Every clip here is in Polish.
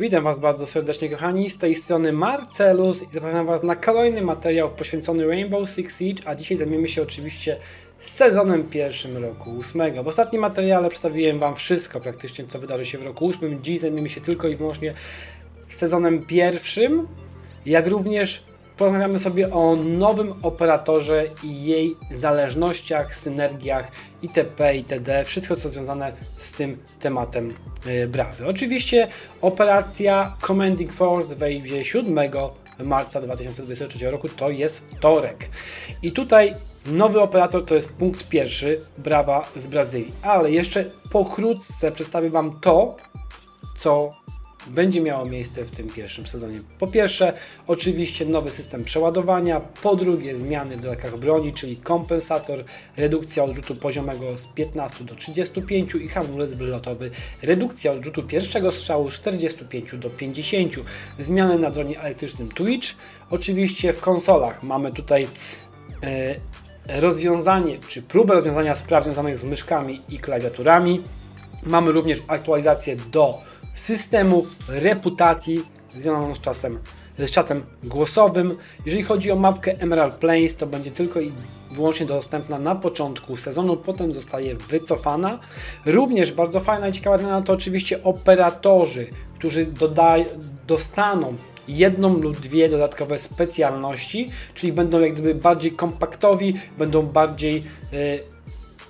Witam Was bardzo serdecznie, kochani. Z tej strony Marcelus i zapraszam Was na kolejny materiał poświęcony Rainbow Six Siege, a dzisiaj zajmiemy się oczywiście sezonem pierwszym roku ósmego. W ostatnim materiale przedstawiłem Wam wszystko praktycznie, co wydarzy się w roku ósmym. Dziś zajmiemy się tylko i wyłącznie sezonem pierwszym, jak również porozmawiamy sobie o nowym operatorze i jej zależnościach, synergiach itp. itd. Wszystko co związane z tym tematem yy, brawy. Oczywiście operacja Commanding Force wejdzie 7 marca 2023 roku, to jest wtorek. I tutaj nowy operator to jest punkt pierwszy, brawa z Brazylii. Ale jeszcze pokrótce przedstawię Wam to, co będzie miało miejsce w tym pierwszym sezonie. Po pierwsze, oczywiście nowy system przeładowania, po drugie zmiany w dodatkach broni, czyli kompensator, redukcja odrzutu poziomego z 15 do 35 i hamulec wylotowy, redukcja odrzutu pierwszego strzału z 45 do 50, zmiany na dronie elektrycznym Twitch. Oczywiście w konsolach mamy tutaj e, rozwiązanie, czy próbę rozwiązania spraw związanych z myszkami i klawiaturami. Mamy również aktualizację do systemu reputacji związaną z czasem z czatem głosowym. Jeżeli chodzi o mapkę Emerald Plains, to będzie tylko i wyłącznie dostępna na początku sezonu, potem zostaje wycofana. Również bardzo fajna i ciekawa zmiana to oczywiście operatorzy, którzy dostaną jedną lub dwie dodatkowe specjalności, czyli będą jak gdyby bardziej kompaktowi, będą bardziej y,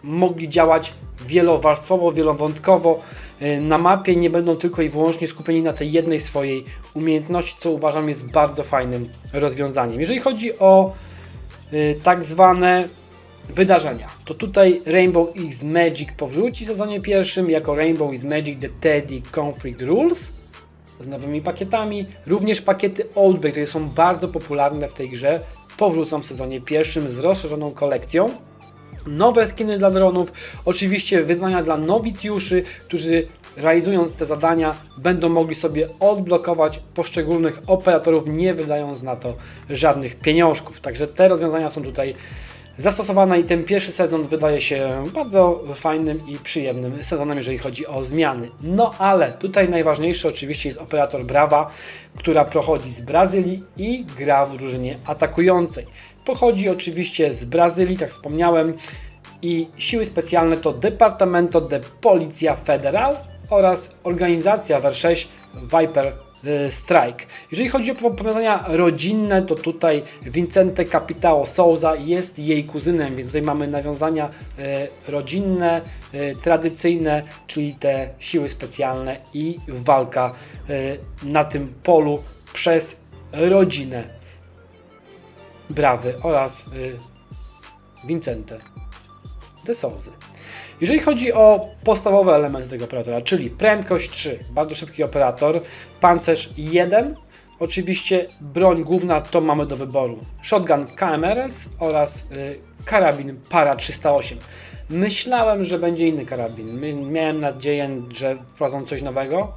mogli działać wielowarstwowo, wielowątkowo y, na mapie, nie będą tylko i wyłącznie skupieni na tej jednej swojej umiejętności, co uważam jest bardzo fajnym rozwiązaniem. Jeżeli chodzi o y, tak zwane wydarzenia, to tutaj Rainbow X Magic powróci w sezonie pierwszym jako Rainbow X Magic The Teddy Conflict Rules z nowymi pakietami. Również pakiety Outbreak, które są bardzo popularne w tej grze, powrócą w sezonie pierwszym z rozszerzoną kolekcją nowe skiny dla dronów, oczywiście wyzwania dla nowicjuszy, którzy realizując te zadania będą mogli sobie odblokować poszczególnych operatorów, nie wydając na to żadnych pieniążków. Także te rozwiązania są tutaj zastosowane i ten pierwszy sezon wydaje się bardzo fajnym i przyjemnym sezonem, jeżeli chodzi o zmiany. No ale tutaj najważniejszy oczywiście jest operator Brava, która pochodzi z Brazylii i gra w drużynie atakującej. Pochodzi oczywiście z Brazylii, tak wspomniałem, i siły specjalne to Departamento de Policja Federal oraz organizacja WR6 Viper y, Strike. Jeżeli chodzi o powiązania rodzinne, to tutaj Vincente Capitao Souza jest jej kuzynem, więc tutaj mamy nawiązania y, rodzinne, y, tradycyjne, czyli te siły specjalne i walka na tym polu przez rodzinę Brawy oraz Vincente de Souzy. Jeżeli chodzi o podstawowe elementy tego operatora, czyli prędkość 3, bardzo szybki operator, pancerz 1, oczywiście broń główna to mamy do wyboru shotgun KMRS oraz y, karabin Para 308. Myślałem, że będzie inny karabin. Miałem nadzieję, że wprowadzą coś nowego,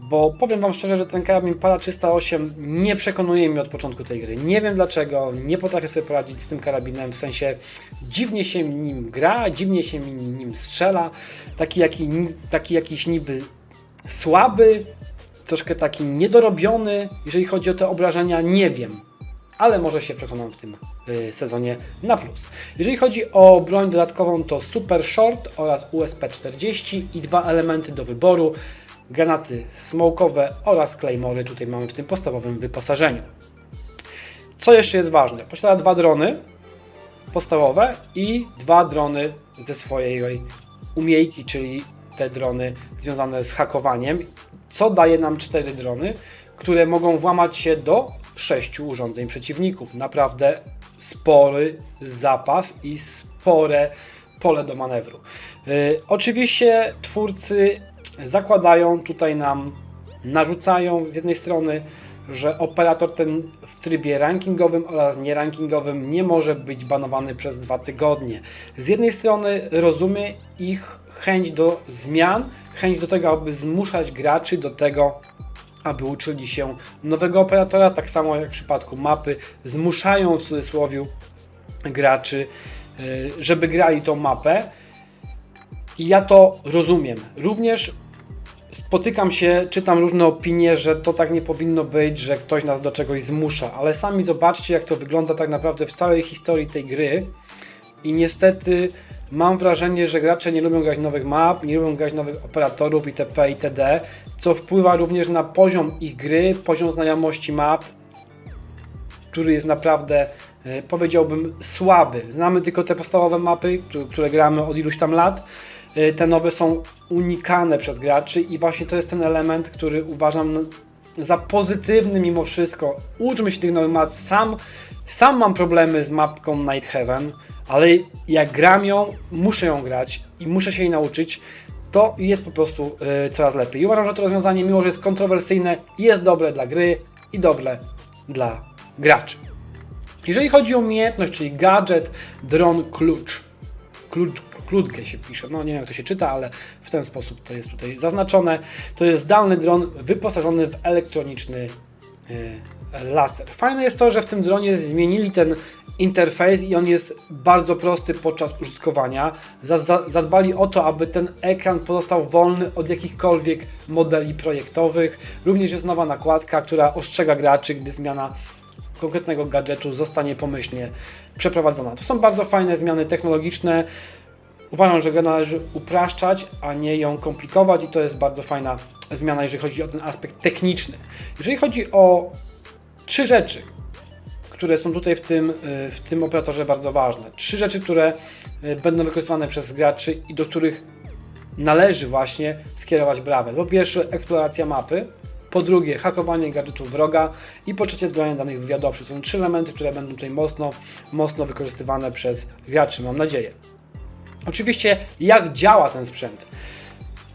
bo powiem Wam szczerze, że ten karabin Para 308 nie przekonuje mnie od początku tej gry. Nie wiem dlaczego, nie potrafię sobie poradzić z tym karabinem, w sensie dziwnie się nim gra, dziwnie się nim strzela, taki, jaki, taki jakiś niby słaby, troszkę taki niedorobiony, jeżeli chodzi o te obrażenia, nie wiem. Ale może się przekonam w tym y, sezonie na plus. Jeżeli chodzi o broń dodatkową, to Super Short oraz USP-40 i dwa elementy do wyboru granaty smokowe oraz claymory tutaj mamy w tym podstawowym wyposażeniu. Co jeszcze jest ważne? Posiada dwa drony podstawowe i dwa drony ze swojej umiejki, czyli te drony związane z hakowaniem, co daje nam cztery drony, które mogą włamać się do sześciu urządzeń przeciwników. Naprawdę spory zapas i spore pole do manewru. Yy, oczywiście twórcy zakładają tutaj nam, narzucają z jednej strony, że operator ten w trybie rankingowym oraz nierankingowym nie może być banowany przez dwa tygodnie. Z jednej strony rozumie ich chęć do zmian, chęć do tego, aby zmuszać graczy do tego, aby uczyli się nowego operatora, tak samo jak w przypadku mapy, zmuszają w cudzysłowie graczy, y, żeby grali tą mapę. I ja to rozumiem. Również spotykam się, czytam różne opinie, że to tak nie powinno być, że ktoś nas do czegoś zmusza, ale sami zobaczcie, jak to wygląda tak naprawdę w całej historii tej gry. I niestety mam wrażenie, że gracze nie lubią grać nowych map, nie lubią grać nowych operatorów itp. itd., co wpływa również na poziom ich gry, poziom znajomości map, który jest naprawdę, e, powiedziałbym, słaby. Znamy tylko te podstawowe mapy, które, które gramy od iluś tam lat. E, Te nowe są unikane przez graczy i właśnie to jest ten element, który uważam za pozytywny mimo wszystko. Uczmy się tych nowych map. Sam, sam mam problemy z mapką Night Heaven, ale jak gram ją, muszę ją grać i muszę się jej nauczyć, to jest po prostu e, coraz lepiej. I uważam, że to rozwiązanie, mimo że jest kontrowersyjne, jest dobre dla gry i dobre dla graczy. Jeżeli chodzi o umiejętność, czyli gadżet, dron, klucz. Klucz, klutkę się pisze, no nie wiem jak to się czyta, ale w ten sposób to jest tutaj zaznaczone. To jest zdalny dron wyposażony w elektroniczny e, laser. Fajne jest to, że w tym dronie zmienili ten interfejs i on jest bardzo prosty podczas użytkowania. Za- za- Zadbali o to, aby ten ekran pozostał wolny od jakichkolwiek modeli projektowych. Również jest nowa nakładka, która ostrzega graczy, gdy zmiana konkretnego gadżetu zostanie pomyślnie przeprowadzona. To są bardzo fajne zmiany technologiczne. Uważam, że grę należy upraszczać, a nie ją komplikować i to jest bardzo fajna zmiana, jeżeli chodzi o ten aspekt techniczny. Jeżeli chodzi o trzy rzeczy, które są tutaj w tym, y, w tym operatorze bardzo ważne. Trzy rzeczy, które y, będą wykorzystywane przez graczy i do których należy właśnie skierować brawę. Po pierwsze, eksploracja mapy. Po drugie, hakowanie gadżetów wroga. I po trzecie, zbieranie danych wywiadowczych. Są trzy elementy, które będą tutaj mocno, mocno wykorzystywane przez graczy, mam nadzieję. Oczywiście, jak działa ten sprzęt?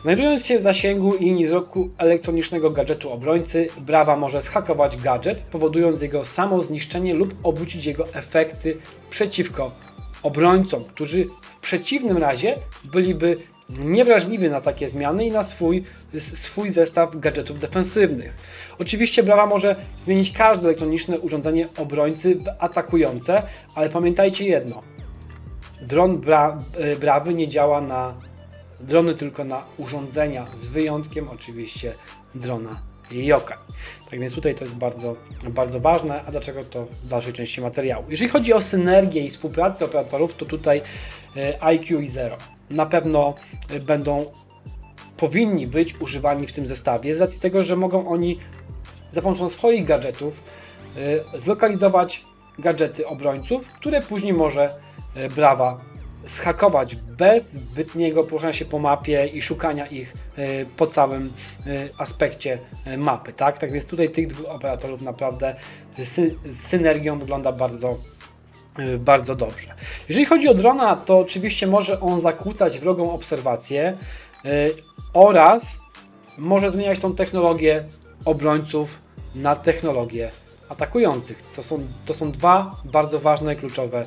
Znajdując się w zasięgu i linii wzroku elektronicznego gadżetu obrońcy, Brawa może zhakować gadżet, powodując jego samo zniszczenie lub obrócić jego efekty przeciwko obrońcom, którzy w przeciwnym razie byliby niewrażliwi na takie zmiany i na swój, swój zestaw gadżetów defensywnych. Oczywiście Brawa może zmienić każde elektroniczne urządzenie obrońcy w atakujące, ale pamiętajcie jedno, dron bra, e, Brawy nie działa na drony tylko na urządzenia, z wyjątkiem oczywiście drona Yokai. Tak więc tutaj to jest bardzo, bardzo ważne, a dlaczego to w dalszej części materiału. Jeżeli chodzi o synergię i współpracę operatorów, to tutaj e, IQ i Zero na pewno e, będą powinni być używani w tym zestawie z racji tego, że mogą oni za pomocą swoich gadżetów zlokalizować gadżety obrońców, które później może Brawa zhakować bez zbytniego poruszania się po mapie i szukania ich y, po całym y, aspekcie mapy. Tak? tak więc tutaj tych dwóch operatorów naprawdę sy synergią wygląda bardzo bardzo dobrze. Jeżeli chodzi o drona, to oczywiście może on zakłócać wrogą obserwację oraz może zmieniać tą technologię obrońców na technologię atakujących. To są, to są dwa bardzo ważne, kluczowe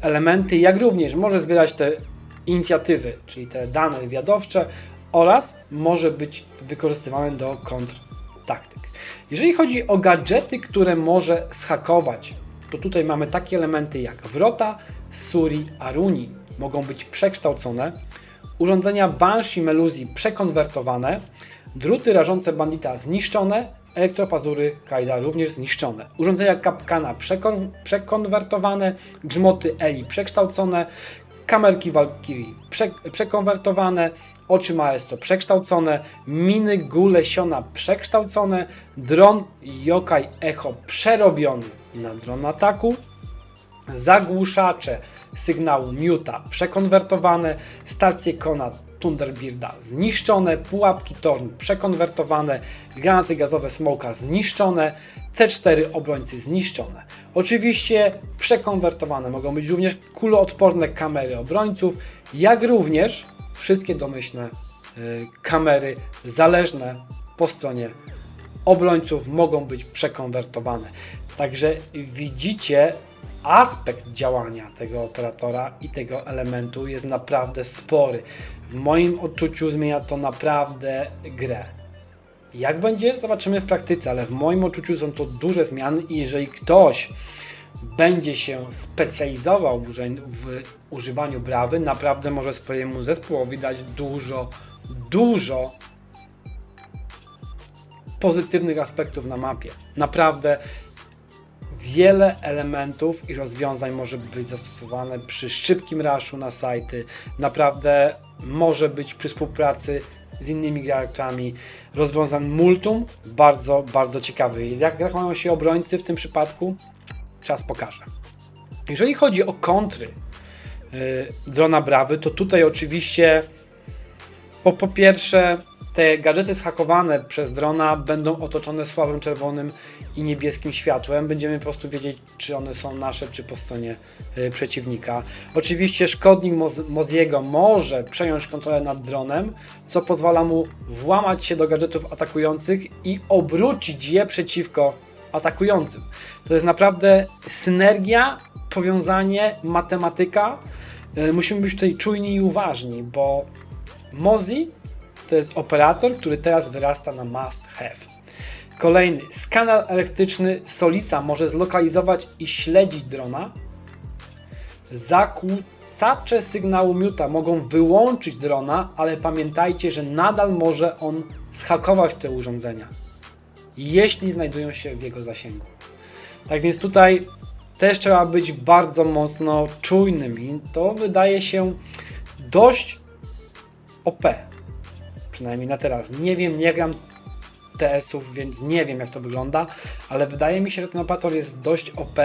elementy, jak również może zbierać te inicjatywy, czyli te dane wywiadowcze oraz może być wykorzystywane do kontrtaktyk. Jeżeli chodzi o gadżety, które może zhakować, to tutaj mamy takie elementy jak wrota, suri, aruni. Mogą być przekształcone, urządzenia Banshee Meluzji przekonwertowane, druty rażące bandita zniszczone, elektropazury Kaida również zniszczone, urządzenia Kapkana przekon przekonwertowane, grzmoty Eli przekształcone, kamerki Valkyrie prze przekonwertowane, oczy Maestro przekształcone, miny Gulesiona przekształcone, dron Yokai Echo przerobiony na dron ataku, zagłuszacze sygnału Muta przekonwertowane, stacje Kona Thunderbirda zniszczone, pułapki Torn przekonwertowane, granaty gazowe Smoka zniszczone, C4 obrońcy zniszczone. Oczywiście przekonwertowane mogą być również kuloodporne kamery obrońców, jak również wszystkie domyślne y, kamery zależne po stronie obrońców mogą być przekonwertowane. Także widzicie, aspekt działania tego operatora i tego elementu jest naprawdę spory. W moim odczuciu zmienia to naprawdę grę. Jak będzie, zobaczymy w praktyce, ale w moim odczuciu są to duże zmiany i jeżeli ktoś będzie się specjalizował w, w używaniu brawy, naprawdę może swojemu zespołowi dać dużo, dużo pozytywnych aspektów na mapie. Naprawdę wiele elementów i rozwiązań może być zastosowane przy szybkim raszu na sajty. Naprawdę może być przy współpracy z innymi graczami. Rozwiązań multum bardzo, bardzo ciekawy. Jak zachowują się obrońcy w tym przypadku? Czas pokaże. Jeżeli chodzi o kontry yy, drona Brawy, to tutaj oczywiście po, po pierwsze te gadżety zhakowane przez drona będą otoczone słabym czerwonym i niebieskim światłem. Będziemy po prostu wiedzieć, czy one są nasze, czy po stronie y, przeciwnika. Oczywiście szkodnik Moz Moziego może przejąć kontrolę nad dronem, co pozwala mu włamać się do gadżetów atakujących i obrócić je przeciwko atakującym. To jest naprawdę synergia, powiązanie, matematyka. Y, musimy być tutaj czujni i uważni, bo Mozi to jest operator, który teraz wyrasta na must have. Kolejny, skaner elektryczny Solisa może zlokalizować i śledzić drona. Zakłócacze sygnału miuta mogą wyłączyć drona, ale pamiętajcie, że nadal może on zhakować te urządzenia, jeśli znajdują się w jego zasięgu. Tak więc tutaj też trzeba być bardzo mocno czujnym i to wydaje się dość OP. Przynajmniej na teraz. Nie wiem, nie gram TS-ów, więc nie wiem jak to wygląda, ale wydaje mi się, że ten operator jest dość OP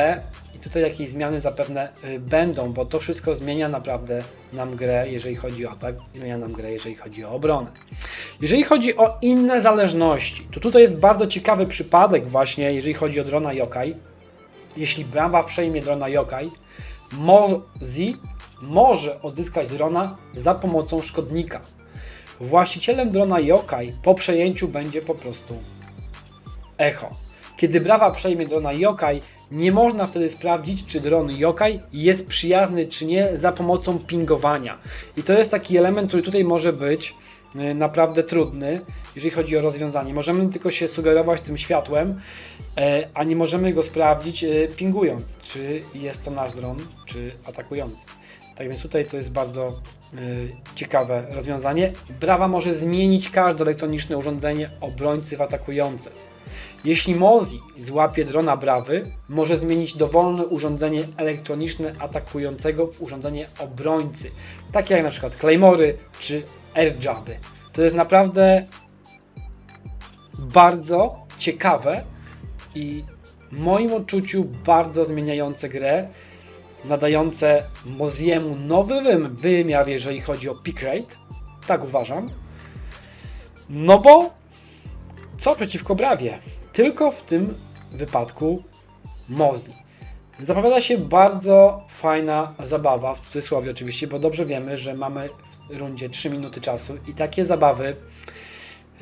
i tutaj jakieś zmiany zapewne y, będą, bo to wszystko zmienia naprawdę nam grę, jeżeli chodzi o atak, zmienia nam grę, jeżeli chodzi o obronę. Jeżeli chodzi o inne zależności, to tutaj jest bardzo ciekawy przypadek właśnie, jeżeli chodzi o drona Yokai. Jeśli Brava przejmie drona Yokai, Mozi może odzyskać drona za pomocą szkodnika. Właścicielem drona Yokai po przejęciu będzie po prostu Echo. Kiedy Brawa przejmie drona Yokai, nie można wtedy sprawdzić, czy dron Yokai jest przyjazny, czy nie, za pomocą pingowania. I to jest taki element, który tutaj może być y, naprawdę trudny, jeżeli chodzi o rozwiązanie. Możemy tylko się sugerować tym światłem, e, a nie możemy go sprawdzić e, pingując, czy jest to nasz dron, czy atakujący. Tak więc tutaj to jest bardzo y, ciekawe rozwiązanie. Brawa może zmienić każde elektroniczne urządzenie obrońcy w atakujące. Jeśli Mozi złapie drona Brawy, może zmienić dowolne urządzenie elektroniczne atakującego w urządzenie obrońcy, takie jak na przykład Claymory czy Airjabby. To jest naprawdę bardzo ciekawe i w moim odczuciu bardzo zmieniające grę nadające Moziemu nowy wymiar, jeżeli chodzi o pick rate. Tak uważam. No bo co przeciwko Brawie? Tylko w tym wypadku Mozi. Zapowiada się bardzo fajna zabawa, w cudzysłowie oczywiście, bo dobrze wiemy, że mamy w rundzie 3 minuty czasu i takie zabawy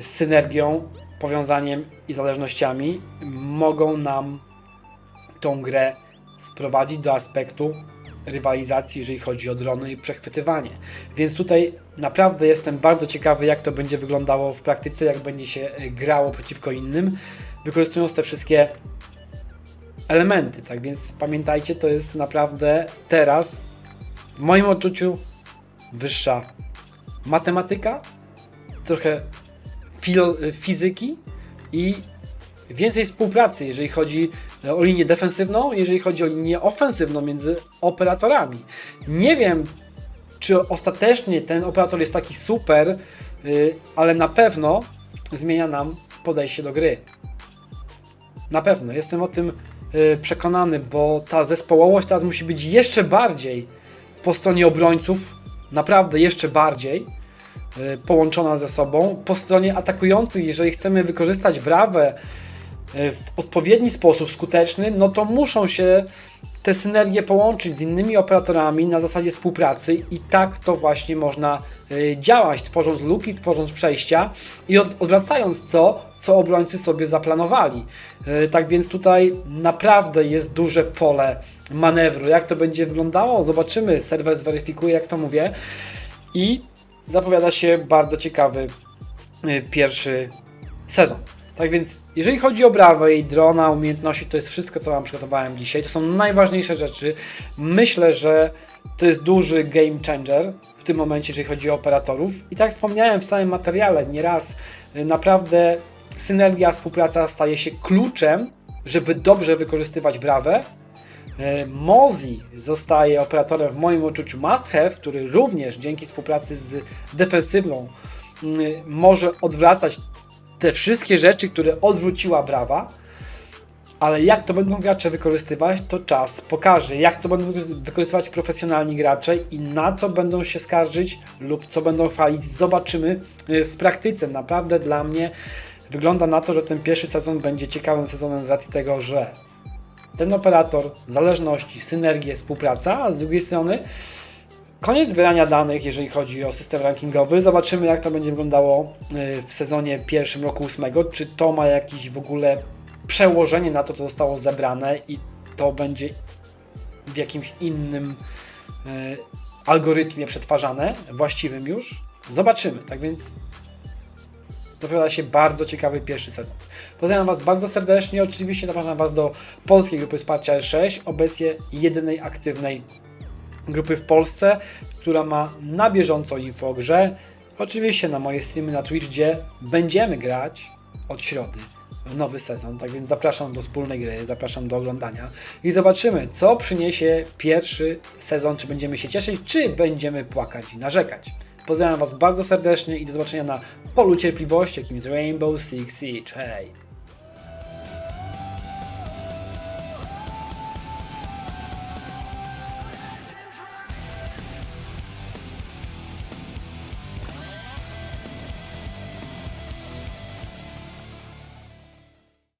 z synergią, powiązaniem i zależnościami mogą nam tą grę sprowadzić do aspektu rywalizacji, jeżeli chodzi o drony i przechwytywanie. Więc tutaj naprawdę jestem bardzo ciekawy, jak to będzie wyglądało w praktyce, jak będzie się e, grało przeciwko innym, wykorzystując te wszystkie elementy. Tak więc pamiętajcie, to jest naprawdę teraz, w moim odczuciu, wyższa matematyka, trochę fizyki i więcej współpracy, jeżeli chodzi o linię defensywną, jeżeli chodzi o linię ofensywną między operatorami. Nie wiem, czy ostatecznie ten operator jest taki super, y, ale na pewno zmienia nam podejście do gry. Na pewno, jestem o tym y, przekonany, bo ta zespołowość teraz musi być jeszcze bardziej po stronie obrońców, naprawdę jeszcze bardziej połączona ze sobą. Po stronie atakujących, jeżeli chcemy wykorzystać brawę, E, w odpowiedni sposób skuteczny, no to muszą się te synergie połączyć z innymi operatorami na zasadzie współpracy i tak to właśnie można e, działać, tworząc luki, tworząc przejścia i odwracając to, co obrońcy sobie zaplanowali. E, tak więc tutaj naprawdę jest duże pole manewru. Jak to będzie wyglądało? Zobaczymy. Serwer zweryfikuje, jak to mówię. I zapowiada się bardzo ciekawy pierwszy sezon. Tak więc, jeżeli chodzi o Brawę i drona, umiejętności, to jest wszystko, co Wam przygotowałem dzisiaj. To są najważniejsze rzeczy. Myślę, że to jest duży game changer w tym momencie, jeżeli chodzi o operatorów. I tak wspomniałem w samym materiale, nieraz y, naprawdę synergia, współpraca staje się kluczem, żeby dobrze wykorzystywać brawę. E, Mozi zostaje operatorem w moim odczuciu must have, który również dzięki współpracy z defensywną mm, może odwracać te wszystkie rzeczy, które odwróciła brawa. Ale jak to będą gracze wykorzystywać, to czas pokaże. Jak to będą wykorzy- wykorzystywać profesjonalni gracze i na co będą się skarżyć lub co będą chwalić, zobaczymy y, w praktyce. Naprawdę dla mnie wygląda na to, że ten pierwszy sezon będzie ciekawym sezonem z racji tego, że ten operator, zależności, synergie, współpraca, a z drugiej strony koniec zbierania danych, jeżeli chodzi o system rankingowy. Zobaczymy, jak to będzie wyglądało y, w sezonie pierwszym roku ósmego. Czy to ma jakiś w ogóle przełożenie na to, co zostało zebrane i to będzie w jakimś innym y, algorytmie przetwarzane, właściwym już. Zobaczymy. Tak więc zapowiada się bardzo ciekawy pierwszy sezon. Pozdrawiam Was bardzo serdecznie. Oczywiście zapraszam Was do polskiej grupy wsparcia R6, obecnie jedynej aktywnej grupy w Polsce, która ma na bieżąco info o grze. Oczywiście na moje streamy na Twitch, gdzie będziemy grać od środy w nowy sezon. Tak więc zapraszam do wspólnej gry, zapraszam do oglądania i zobaczymy, co przyniesie pierwszy sezon. Czy będziemy się cieszyć, czy będziemy płakać i narzekać. Pozdrawiam Was bardzo serdecznie i do zobaczenia na polu cierpliwości, jakim jest Rainbow Six Siege. Hej!